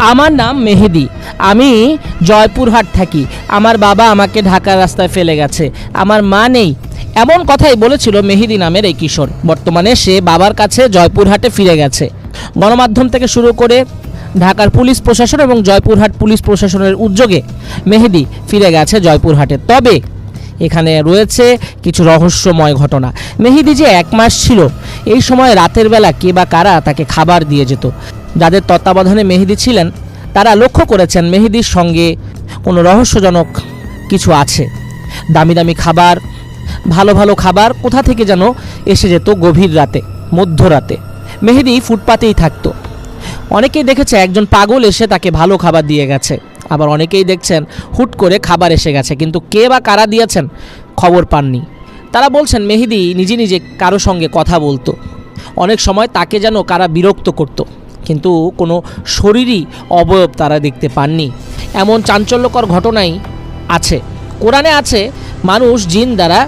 আমার নাম মেহেদি। আমি জয়পুরহাট থাকি। আমার বাবা আমাকে ঢাকার রাস্তায় ফেলে গেছে। আমার মা নেই। এমন কথাই বলেছিল মেহেদি নামের এই কিশোর। বর্তমানে সে বাবার কাছে জয়পুরহাটে ফিরে গেছে। গণমাধ্যম থেকে শুরু করে ঢাকার পুলিশ প্রশাসন এবং জয়পুরহাট পুলিশ প্রশাসনের উদ্যোগে মেহেদি ফিরে গেছে জয়পুরহাটে। তবে এখানে রয়েছে কিছু রহস্যময় ঘটনা। মেহেদি যে এক মাস ছিল, এই সময় রাতের বেলা কে বা কারা তাকে খাবার দিয়ে যেত? যাদের তত্ত্বাবধানে মেহেদি ছিলেন, তারা লক্ষ্য করেছেন মেহেদির সঙ্গে কোনো রহস্যজনক কিছু আছে। দামি দামি খাবার, ভালো ভালো খাবার কোথা থেকে যেন এসে যেত গভীর রাতে, মধ্যরাতে। মেহেদি ফুটপাতেই থাকতো। অনেকেই দেখেছে একজন পাগল এসে তাকে ভালো খাবার দিয়ে গেছে। আবার অনেকেই দেখছেন হুট করে খাবার এসে গেছে, কিন্তু কে বা কারা দিয়েছেন খবর পাননি। তারা বলছেন, মেহেদি নিজে নিজে কারও সঙ্গে কথা বলতো। অনেক সময় তাকে যেন কারা বিরক্ত করত। কিন্তু কোনো শরীরই অবয়ব তারা দেখতে পাননি। এমন চাঞ্চল্যকর ঘটনাই আছে। কোরআনে আছে, মানুষ জিন দ্বারা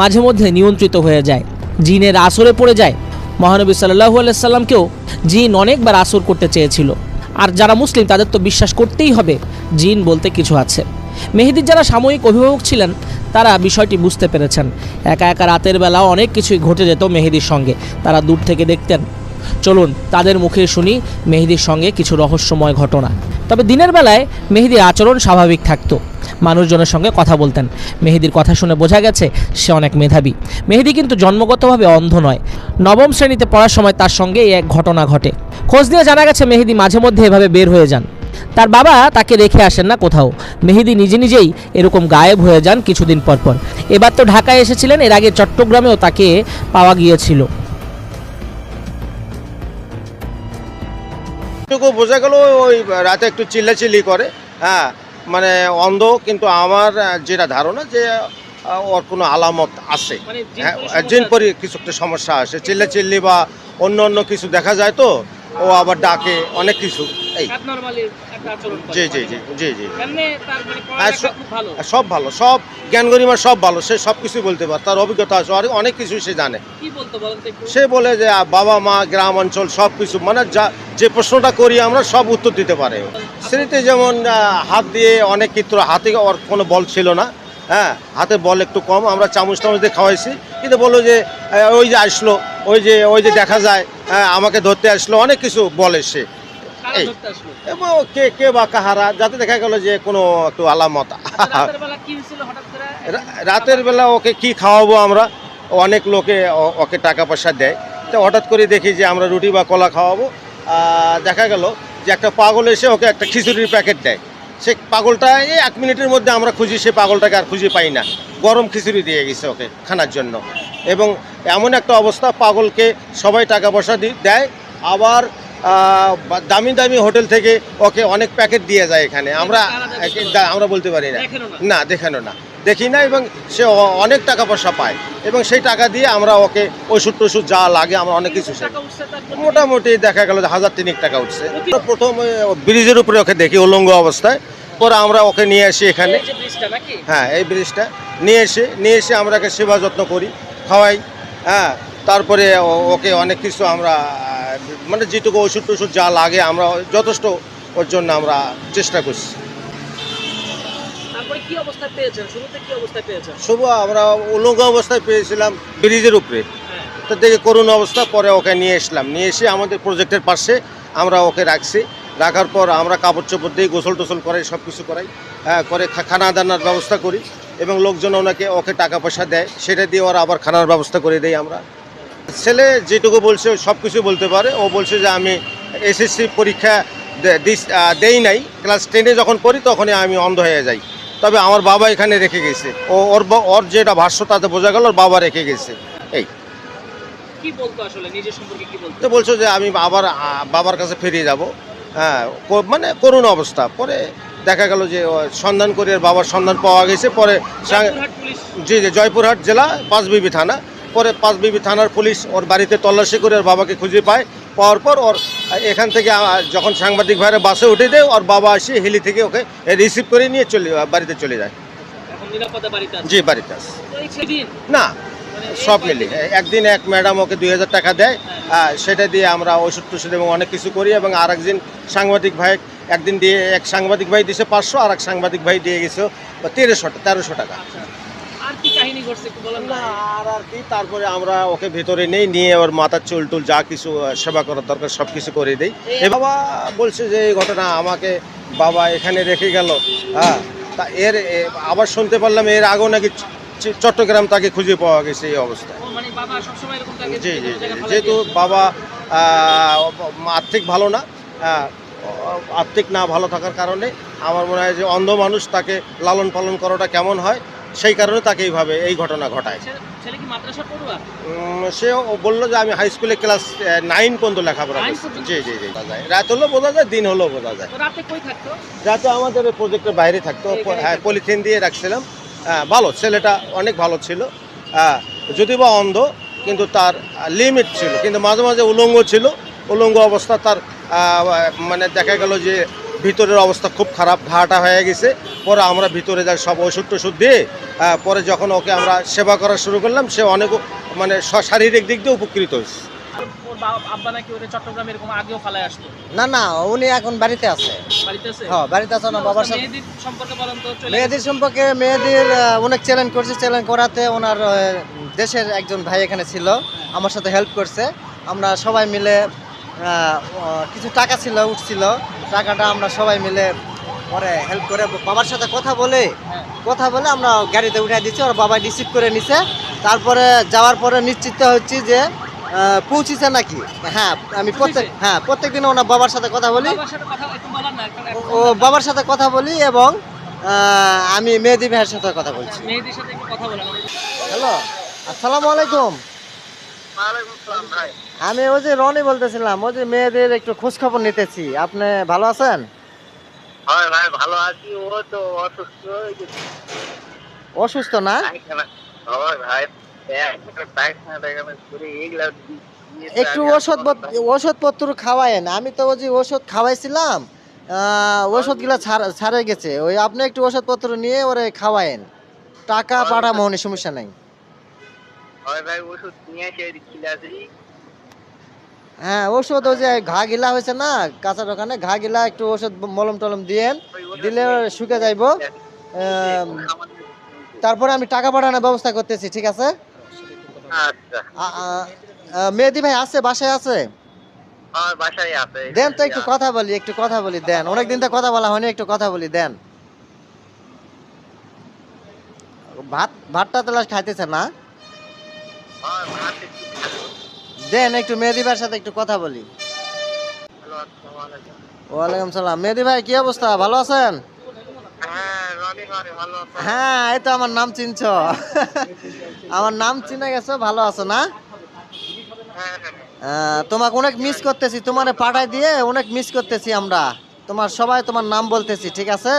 মাঝে মধ্যে নিয়ন্ত্রিত হয়ে যায়, জিনের আসরে পড়ে যায়। মহানবী সাল্লাহু আলাইসাল্লামকেও জিন অনেকবার আসর করতে চেয়েছিল। আর যারা মুসলিম, তাদের তো বিশ্বাস করতেই হবে, জিন বলতে কিছু আছে। মেহেদির যারা সাময়িক অভিভাবক ছিলেন, তারা বিষয়টি বুঝতে পেরেছেন। একা একা রাতের বেলাও অনেক কিছুই ঘটে যেত মেহেদির সঙ্গে। তারা দূর থেকে দেখতেন চলুন তাদের মুখে শুনি মেহেদির সঙ্গে কিছু রহস্যময় ঘটনা। তবে দিনের বেলায় মেহেদির আচরণ স্বাভাবিক থাকতো। মানুষজনের সঙ্গে কথা বলতেন। মেহেদির কথা শুনে বোঝা গেছে সে অনেক মেধাবী। মেহেদি কিন্তু জন্মগতভাবে অন্ধ নয়। নবম শ্রেণীতে পড়ার সময় তার সঙ্গে এক ঘটনা ঘটে। খোঁজ দিয়ে জানা গেছে মেহেদি মাঝে মধ্যে এভাবে বের হয়ে যান। তার বাবা তাকে রেখে আসেন না কোথাও। মেহেদি নিজে নিজেই এরকম গায়েব হয়ে যান কিছুদিন পর পর এবার তো ঢাকায় এসেছিলেন, এর আগে চট্টগ্রামেও তাকে পাওয়া গিয়েছিল। এটুকু বোঝা গেল ওই রাতে একটু চিল্লাচিল্লি করে। হ্যাঁ মানে অন্ধ কিন্তু আমার যেটা ধারণা যে ওর কোনো আলামত আছে। মানে জিন হ্যাঁ জিন পরি কিছু একটা সমস্যা আসে চিল্লাচিল্লি বা অন্য অন্য কিছু দেখা যায় তো ও আবার ডাকে অনেক কিছু। এই। জি জি জি জি জি। আর সব ভালো সব জ্ঞান গরিমা সব ভালো সে সব কিছুই বলতে পারে তার অভিজ্ঞতা আছে আর অনেক কিছুই সে জানে। সে বলে যে বাবা মা গ্রাম অঞ্চল সব কিছু মানে যা যে প্রশ্নটা করি আমরা সব উত্তর দিতে পারে। স্মৃতি যেমন হাত দিয়ে অনেক চিত্র হাতে ওর কোনো বল ছিল না হ্যাঁ হাতে বল একটু কম আমরা চামচ টামচ দিয়ে খাওয়াইছি কিন্তু বলল যে ওই যে আসলো ওই যে ওই যে দেখা যায় হ্যাঁ, আমাকে ধরতে আসলো অনেক কিছু বলে সে। এই এবং কে কে বা কাহারা যাতে দেখা গেল যে কোনো একটু আলামত। রাতের বেলা ওকে কি খাওয়াবো আমরা? অনেক লোকে ওকে টাকা পয়সা দেয়। তো হঠাৎ করে দেখি যে আমরা রুটি বা কলা খাওয়াবো। দেখা গেল যে একটা পাগল এসে ওকে একটা খিচুড়ির প্যাকেট দেয়। সে পাগলটা এই এক মিনিটের মধ্যে আমরা খুঁজি সে পাগলটাকে আর খুঁজে পাই না। গরম খিচুড়ি দিয়ে গেছে ওকে খানার জন্য। এবং এমন একটা অবস্থা পাগলকে সবাই টাকা পয়সা দি- দেয়। আবার দামি দামি হোটেল থেকে ওকে অনেক প্যাকেট দিয়ে যায় এখানে। আমরা আমরা বলতে পারি না। না দেখানো না। দেখি না এবং সে অনেক টাকা পয়সা পায়। এবং সেই টাকা দিয়ে আমরা ওকে ওষুধ টষুধ যা লাগে আমরা অনেক কিছু মোটামুটি দেখা গেল হাজার তিনেক টাকা উঠছে। প্রথম ব্রিজের উপরে ওকে দেখি উলঙ্গ অবস্থায়। পরে আমরা ওকে নিয়ে আসি এখানে। হ্যাঁ এই ব্রিজটা। নিয়ে এসে নিয়ে এসে আমরা ওকে সেবা যত্ন করি খাওয়াই। হ্যাঁ তারপরে ওকে অনেক কিছু আমরা মানে যেটুকু ওষুধ টষুধ যা লাগে আমরা যথেষ্ট ওর জন্য আমরা চেষ্টা করছি। শুভ আমরা উলঙ্গ অবস্থায় পেয়েছিলাম ব্রিজের উপরে। হ্যাঁ। তো দেখে করুণ অবস্থা পরে ওকে নিয়ে এসলাম নিয়ে এসে আমাদের প্রজেক্টের পাশে আমরা ওকে রাখছি। রাখার পর আমরা কাপড় চোপড় দিয়ে গোসল টোসল করাই সব কিছু করাই। হ্যাঁ করে খানা দানার ব্যবস্থা করি এবং লোকজন ওনাকে ওকে টাকা পয়সা দেয়। সেটা দিয়ে ওরা আবার খানার ব্যবস্থা করে দেই আমরা। ছেলে যেটুকু বলছে সব কিছু বলতে পারে। ও বলছে যে আমি এসএসসি পরীক্ষা দেই নাই। ক্লাস টেনে যখন পড়ি তখনই আমি অন্ধ হয়ে যাই। তবে আমার বাবা এখানে রেখে গেছে। ও ওর ওর যেটা ভাষ্য তাতে বোঝা গেল ওর বাবা রেখে গেছে। এই। কি বলতো আসলে? নিজের সম্পর্কে কি বলতো? তো বলছো যে আমি আবার বাবার কাছে ফিরে যাব। হ্যাঁ মানে করুণ অবস্থা। পরে দেখা গেল যে সন্ধান করে বাবার সন্ধান পাওয়া গেছে। পরে জি জি জয়পুরহাট জেলা পাঁচবিবি থানা। পরে পাঁচবিবি থানার পুলিশ ওর বাড়িতে তল্লাশি করে ওর বাবাকে খুঁজে পায়। পাওয়ার পর ওর এখান থেকে যখন সাংবাদিক ভাইরা বাসে উঠে দেয় ওর বাবা এসে হিলি থেকে ওকে রিসিভ করে নিয়ে চলে বাড়িতে চলে যায়। জি বাড়িতে আসে না সব মিলে একদিন এক ম্যাডাম ওকে দুই হাজার টাকা দেয় সেটা দিয়ে আমরা ওষুধ টষুধ এবং অনেক কিছু করি এবং আর একদিন সাংবাদিক ভাই একদিন দিয়ে এক সাংবাদিক ভাই দিয়েছে পাঁচশো আর এক সাংবাদিক ভাই দিয়ে গেছে তেরোশো তেরোশো টাকা। কাহিনী ঘটছে একটু বলেন না আর আর কি তারপরে আমরা ওকে ভেতরে নেই নিয়ে ওর মাথার চুল টুল যা কিছু সেবা করার দরকার সব কিছু করে দিই। এ বাবা বলছে যে এই ঘটনা আমাকে বাবা এখানে রেখে গেল। হ্যাঁ তা এর আবার শুনতে পারলাম এর আগেও নাকি চট্টগ্রাম তাকে খুঁজে পাওয়া গেছে এই অবস্থায়। মানে জি জি যেহেতু বাবা আর্থিক ভালো না আহ, আর্থিক না ভালো থাকার কারণে আমার মনে হয় যে অন্ধ মানুষ তাকে লালন পালন করাটা কেমন হয় সেই কারণে তাকে এইভাবে এই ঘটনা ঘটায়। সে বলল যে আমি হাই স্কুলে ক্লাস নাইন পর্যন্ত লেখাপড়া জি জি জি। যায় রাত হলেও বোঝা যায় দিন হলেও বোঝা যায়। রাতে আমাদের প্রজেক্টের বাইরে থাকতো। হ্যাঁ পলিথিন দিয়ে রাখছিলাম। হ্যাঁ ভালো ছেলেটা অনেক ভালো ছিল। হ্যাঁ যদি বা অন্ধ কিন্তু তার লিমিট ছিল। কিন্তু মাঝে মাঝে উলঙ্গ ছিল। উলঙ্গ অবস্থা তার মানে দেখা গেল যে ভিতরের অবস্থা খুব খারাপ ঘাটা হয়ে গেছে। পরে আমরা ভিতরে যাই সব ওষুধ টষুধ দিয়ে পরে যখন ওকে আমরা সেবা করা শুরু করলাম সে অনেক মানে শারীরিক দিক দিয়ে উপকৃত হয়েছে। ওর বাবা আব্বা নাকি ওরে চট্টগ্রাম এরকম আগেও ফালায় আসতো? না না উনি এখন বাড়িতে আছে। বাড়িতে আছে? হ্যাঁ বাড়িতে আছে না বাবার সাথে। মেয়েদের সম্পর্কে মেয়েদের অনেক চ্যালেঞ্জ করছে। চ্যালেঞ্জ করাতে ওনার দেশের একজন ভাই এখানে ছিল আমার সাথে হেল্প করছে। আমরা সবাই মিলে কিছু টাকা ছিল উঠছিল। টাকাটা আমরা সবাই মিলে পরে হেল্প করে বাবার সাথে কথা বলে। কথা বলে আমরা গাড়িতে উঠে দিচ্ছি। ওর বাবা রিসিভ করে নিছে। তারপরে যাওয়ার পরে নিশ্চিত হচ্ছি যে পৌঁছিছে নাকি? হ্যাঁ আমি প্রত্যেক হ্যাঁ প্রত্যেক দিন ওনার বাবার সাথে কথা বলি ও- বাবার সাথে কথা বলি এবং আমি মেহেদি ভাইয়ের সাথে কথা বলছি। হ্যালো আসসালামু আলাইকুম। আমি ওই যে রনি বলতেছিলাম ওই যে মেয়েদের একটু খোঁজ খবর নিতেছি। আপনি ভালো আছেন? ভাই ভালো আছি। ও তো অসুস্থ অসুস্থ না? ভাই একটা ওষুধ ওষুধপত্র খাওয়ায়েন। আমি তো ওই যে ওষুধ খাওয়াইছিলাম আহ, ওষুধগুলো ছাড়- ছাড়ে গেছে। ওই আপনি একটু ওষুধপত্র নিয়ে ওরে খাওয়ায়েন। টাকা কোনো সমস্যা নাই। হয় ভাই ওষুধ নিয়ে এসে খিলাছি হ্যাঁ ওষুধ ওই যে ঘা গিলা হয়েছে না ঘা গিলা একটু ওষুধ মলম টলম দিয়েন দিলে শুকে যাইব। তারপরে আমি টাকা পাঠানোর ব্যবস্থা করতেছি ঠিক আছে? আচ্ছা। মেহেদি ভাই আছে বাসায় আছে? আছে দেন তো একটু কথা বলি একটু কথা বলি দেন। অনেকদিন তো কথা বলা হয়নি একটু কথা বলি দেন। ভাত ভাতটা তো লাস্ট খাইতেছে না? হয়? দেন, একটু মেহেদি ভাইয়ের সাথে একটু কথা বলি। ওয়ালাইকুম সালাম। মেহেদি ভাই কি অবস্থা? ভালো আছেন? হ্যাঁ এই তো আমার নাম চিনছ। আমার নাম চিনে গেছো, ভালো আছো না? তোমাকে অনেক মিস করতেছি, তোমারে পাঠাই দিয়ে অনেক মিস করতেছি আমরা। তোমার সবাই তোমার নাম বলতেছি, ঠিক আছে?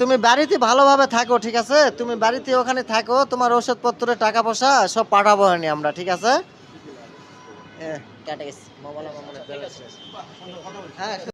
তুমি বাড়িতে ভালোভাবে থাকো, ঠিক আছে তুমি বাড়িতে ওখানে থাকো, তোমার ওষুধপত্রের টাকা পয়সা সব পাঠাবো হয়নি আমরা, ঠিক আছে। হ্যাঁ